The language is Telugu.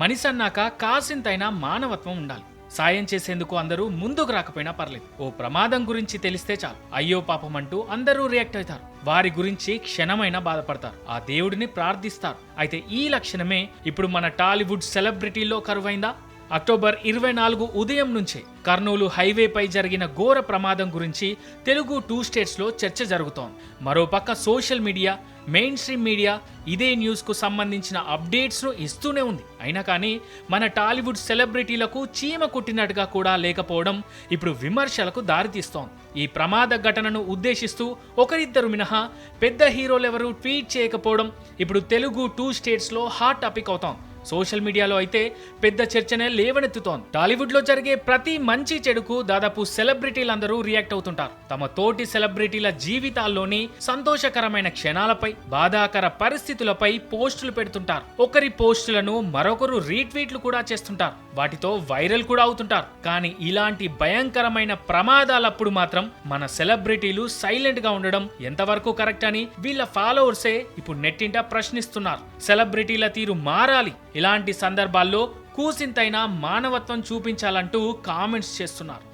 మనిషి అన్నాక కాసింతైనా మానవత్వం ఉండాలి. సాయం చేసేందుకు అందరూ ముందుకు రాకపోయినా పర్లేదు. ఓ ప్రమాదం గురించి తెలిస్తే చాలు. అయ్యో పాపం అంటూ అందరూ రియాక్ట్ అవుతారు. వారి గురించి క్షణమైనా బాధపడతారు. ఆ దేవుడిని ప్రార్థిస్తారు. అయితే ఈ లక్షణమే ఇప్పుడు మన టాలీవుడ్ సెలబ్రిటీల్లో కరువైందా? అక్టోబర్ ఇరవై నాలుగు ఉదయం నుంచే కర్నూలు హైవేపై జరిగిన ఘోర ప్రమాదం గురించి తెలుగు టూ స్టేట్స్లో చర్చ జరుగుతోంది. మరోపక్క social media mainstream media ఇదే న్యూస్కు సంబంధించిన అప్డేట్స్ను ఇస్తూనే ఉంది. అయినా కానీ మన టాలీవుడ్ సెలబ్రిటీలకు చీమ కుట్టినట్టుగా కూడా లేకపోవడం ఇప్పుడు విమర్శలకు దారితీస్తోంది. ఈ ప్రమాద ఘటనను ఉద్దేశిస్తూ ఒకరిద్దరు మినహా పెద్ద హీరోలెవరూ ట్వీట్ చేయకపోవడం ఇప్పుడు తెలుగు టూ స్టేట్స్లో హాట్ టాపిక్ అవుతోంది. సోషల్ మీడియాలో అయితే పెద్ద చర్చనే లేవనెత్తుతోంది. టాలీవుడ్లో జరిగే ప్రతి మంచి చెడుకు దాదాపు సెలబ్రిటీలందరూ రియాక్ట్ అవుతుంటారు. తమ తోటి సెలబ్రిటీల జీవితాల్లోని సంతోషకరమైన క్షణాలపై బాధాకర పరిస్థితులపై పోస్టులు పెడుతుంటారు. ఒకరి పోస్టులను మరొకరు రీట్వీట్లు కూడా చేస్తుంటారు. వాటితో వైరల్ కూడా అవుతుంటారు. కానీ ఇలాంటి భయంకరమైన ప్రమాదాలప్పుడు మాత్రం మన సెలబ్రిటీలు సైలెంట్గా ఉండడం ఎంతవరకు కరెక్ట్ అని వీళ్ళ ఫాలోవర్సే ఇప్పుడు నెట్టింట ప్రశ్నిస్తున్నారు. సెలబ్రిటీల తీరు మారాలి. ఇలాంటి సందర్భాల్లో కూసింతైనా మానవత్వం చూపించాలంటూ కామెంట్స్ చేస్తున్నారు.